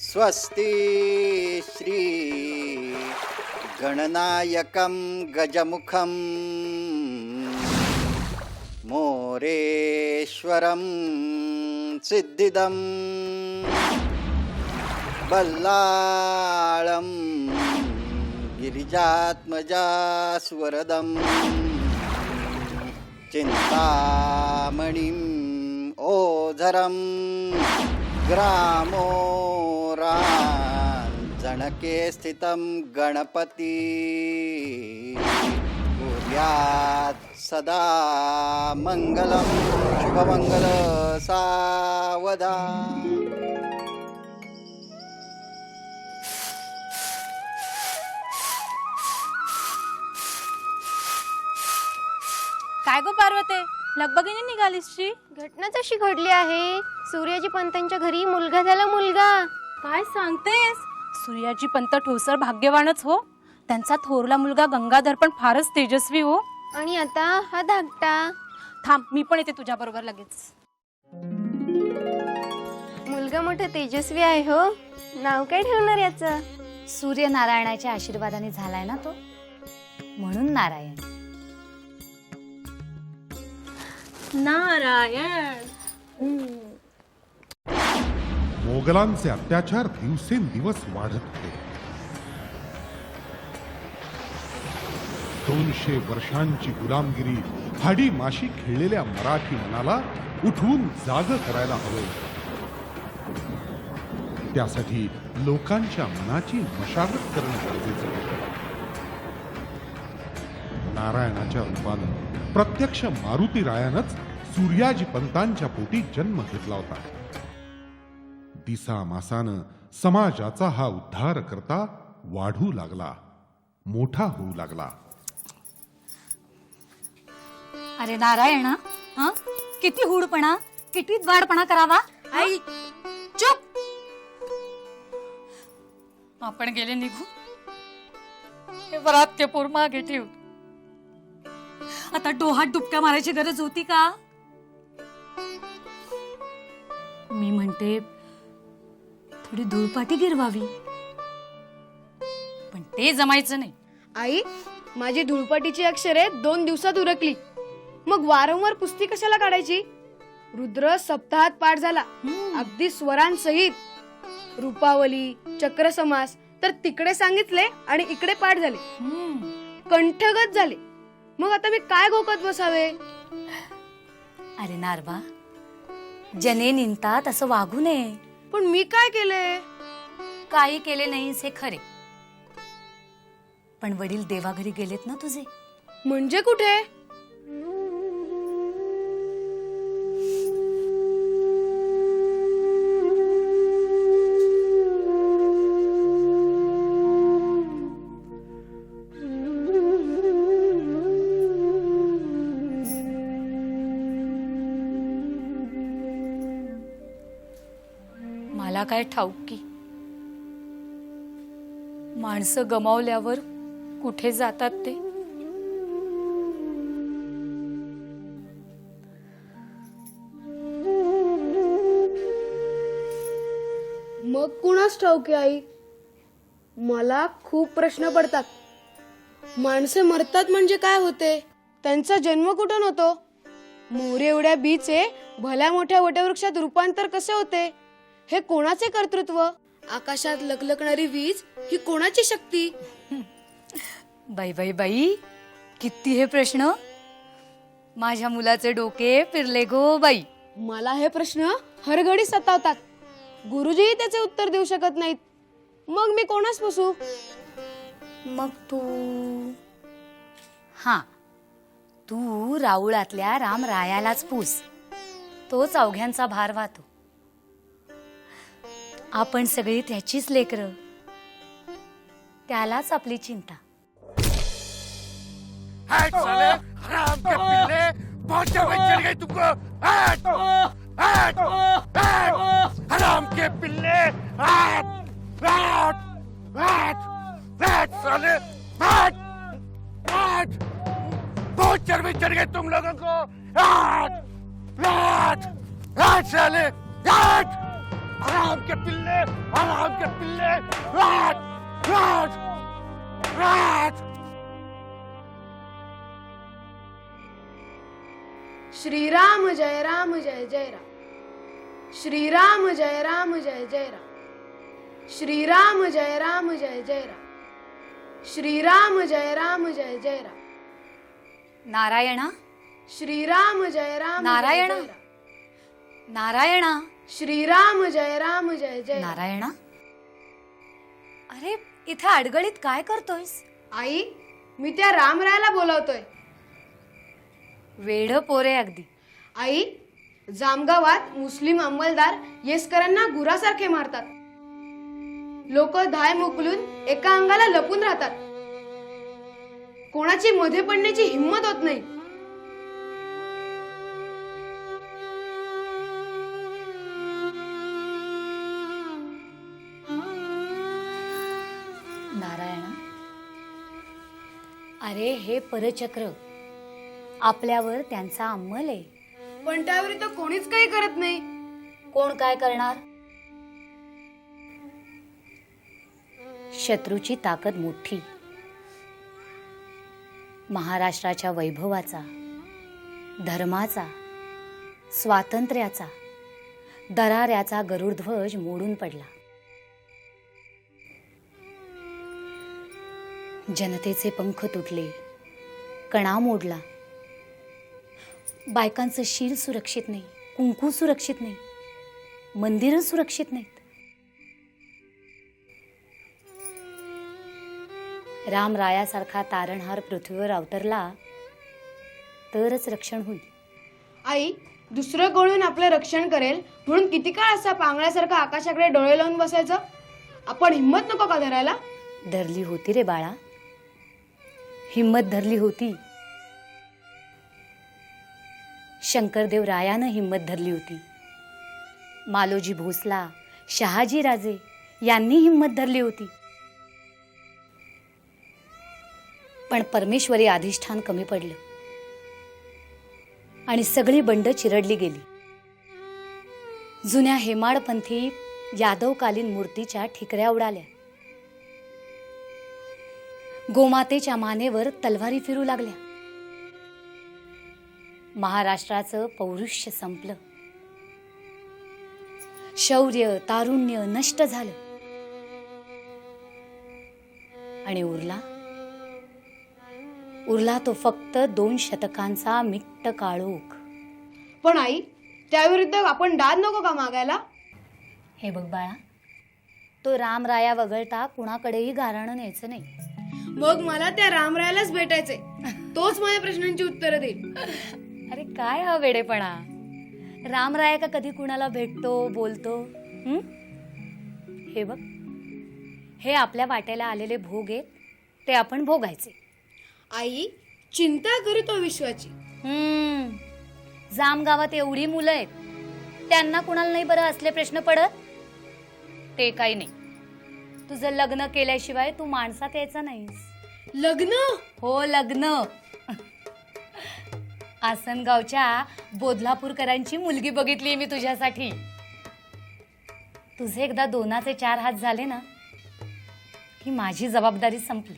स्वस्ति श्री गणनायकं गजमुखं मोरेश्वरं सिद्धिदं बल्लाळं गिरिजात्मजास्वरदं चिन्तामणिम् ओझरं ग्रामोराञ्जनके स्थितं गणपति. कुर्यात् सदा मङ्गलं शुभमङ्गल सावधा काय गो पार्वते? लगबगीने निघालीस शी? घटनाच अशी घडली आहे. सूर्याजी पंतांच्या घरी मुलगा झाला मुलगा. काय सांगतेस? सूर्याजी पंत ठोसर भाग्यवानच हो. त्यांचा थोरला मुलगा गंगाधर पण फारच तेजस्वी हो. आणि आता हा धाकटा. थांब मी पण येते तुझ्या बरोबर लगेच. मुलगा मोठा तेजस्वी आहे हो. नाव काय ठेवणार याचं? सूर्यनारायणाच्या आशीर्वादाने झालाय ना तो. म्हणून नारायण. नारायण. मोगलांचे अत्याचार दिवसेंदिवस वाढत होते दोनशे वर्षांची गुलामगिरी हाडी माशी खेळलेल्या मराठी मनाला उठवून जाग करायला हवं. त्यासाठी लोकांच्या मनाची मशागत करणं गरजेचं होतं नारायणाच्या रूपानं प्रत्यक्ष मारुती रायानंच सूर्याजी पंतांच्या पोटी जन्म घेतला होता. तिसा मासानं समाजाचा हा उद्धार करता वाढू लागला मोठा होऊ लागला. अरे नारायण किती हुडपणा किती द्वाडपणा करावा? आई चुप! आपण गेले निघू. हे वरात पोर मागे ठेव. आता डोहात डुबक्या मारायची गरज होती का? मी म्हणते थोडी धुळपाटी गिरवावी. पण ते जमायचं नाही. आई माझी धुळपटीची अक्षरे दोन दिवसात उरकली. मग वारंवार पुस्ती कशाला काढायची? रुद्र सप्ताहात पाठ झाला. अगदी स्वरांसहित. रूपावली चक्रसमास तर तिकडे सांगितले आणि इकडे पाठ झाले. हम्म. कंठगत झाले. मग आता मी काय घोकत बसावे? अरे नारबा जने निंतात असं वागू नये. पण मी काय केले? काही केले नाहीस हे खरे. पण वडील देवाघरी गेलेत ना तुझे? म्हणजे कुठे? काय ठाऊक की? माणसं गमावल्यावर कुठे जातात ते? मग कुणास ठाऊके आई? मला खूप प्रश्न पडतात. माणसे मरतात म्हणजे काय होते? त्यांचा जन्म कुठून होतो? मोरे एवढ्या बीचे भल्या मोठ्या वटवृक्षात रूपांतर कसे होते? हे कोणाचे कर्तृत्व? आकाशात लकलकणारी वीज ही कोणाची शक्ती? बाई बाई बाई किती हे प्रश्न. माझ्या मुलाचे डोके फिरले गो बाई. मला हे प्रश्न हरघडी सतावतात. गुरुजीही त्याचे उत्तर देऊ शकत नाहीत. मग मी कोणास बसू मग तू? हा. तू राऊळातल्या राम रायालाच पूस. तोच अवघ्यांचा भार वाहतो. आपण सगळी त्याचीच लेकर. त्यालाच आपली चिंता. हट साले हराम के पिल्ले. बहुत जगह चल गई तुमको हट. हट. हट. हराम के पिल्ले. हट. हट. हट. हट साले हट. हट. बहुत चर्बी चढ़ गई तुम लोगों को हट. हट. हट साले हट. हराम के पिल्ले हराम के पिल्ले। आठ, आठ, आठ. श्रीराम जय राम जय जय राम। श्रीराम जय राम जय जय राम। श्रीराम जय राम जय जय राम। श्रीराम जय राम जय जय राम। नारायणा? श्रीराम जय राम जय नारायण. राम. नारायणा? श्रीराम जय राम जय जय. नारायणा? अरे इथे अडगळीत काय करतोयस? आई मी त्या रामरायाला बोलावतोय. वेड पोरे अगदी. आई जामगावात मुस्लिम अंमलदार येसकरांना गुरासारखे मारतात. लोक धाय मोकलून एका अंगाला लपून राहतात. कोणाची मध्ये पडण्याची हिंमत होत नाही. अरे हे परचक्र. आपल्यावर त्यांचा अंमल आहे. पण त्यावर तर कोणीच काही करत नाही. कोण काय करणार? शत्रूची ताकद मोठी. महाराष्ट्राच्या वैभवाचा धर्माचा स्वातंत्र्याचा दराऱ्याचा गरुडध्वज मोडून पडला. जनतेचे पंख तुटले. कणा मोडला. बायकांचं शील सुरक्षित नाही कुंकू सुरक्षित नाही मंदिरं सुरक्षित नाहीत. रामरायासारखा तारणहार पृथ्वीवर अवतरला तरच रक्षण होईल. आई दुसरं कोणून आपलं रक्षण करेल म्हणून किती काळ असा पांगळ्यासारखा आकाशाकडे डोळे लावून बसायचं? आपण हिंमत नको का धरायला? धरली होती रे बाळा. हिम्मत धरली होती. शंकरदेव रायानं हिम्मत धरली होती. मालोजी भोसला शहाजी राजे यांनी हिम्मत धरली होती. पण परमेश्वरी अधिष्ठान कमी पडलं. आणि सगळी बंड चिरडली गेली. जुन्या हेमाडपंथी यादवकालीन मूर्तीच्या ठिकऱ्या उडाल्या. गोमातेच्या मानेवर तलवारी फिरू लागल्या. महाराष्ट्राचं पौरुष्य संपलं. शौर्य तारुण्य नष्ट झालं. आणि उरला? उरला तो फक्त दोन शतकांचा मिट्ट काळोख. पण आई त्याविरुद्ध आपण दाद नको का मागायला? हे बघ बाळा तो रामराया वगळता कुणाकडेही गाराणं न्यायचं नाही. मग मला त्या रामरायालाच भेटायचंय. तोच माझ्या प्रश्नांची उत्तरं देईल. अरे काय हा वेडेपणा? रामराया का कधी कुणाला भेटतो बोलतो? हं? हे बघ. हे आपल्या वाट्याला आलेले भोग आहेत ते आपण भोगायचे. आई चिंता करीतो विश्वाची. हम्म जामगावात एवढी मुलं आहेत त्यांना कुणाला नाही बरं असले प्रश्न पडत? ते काही नाही. तुझं लग्न केल्याशिवाय तू माणसात यायचा नाहीस. लग्न? हो लग्न. आसनगावच्या बोधलापूरकरांची मुलगी बघितली मी तुझ्यासाठी. तुझे एकदा दोनाचे चार हात झाले ना की माझी जबाबदारी संपली.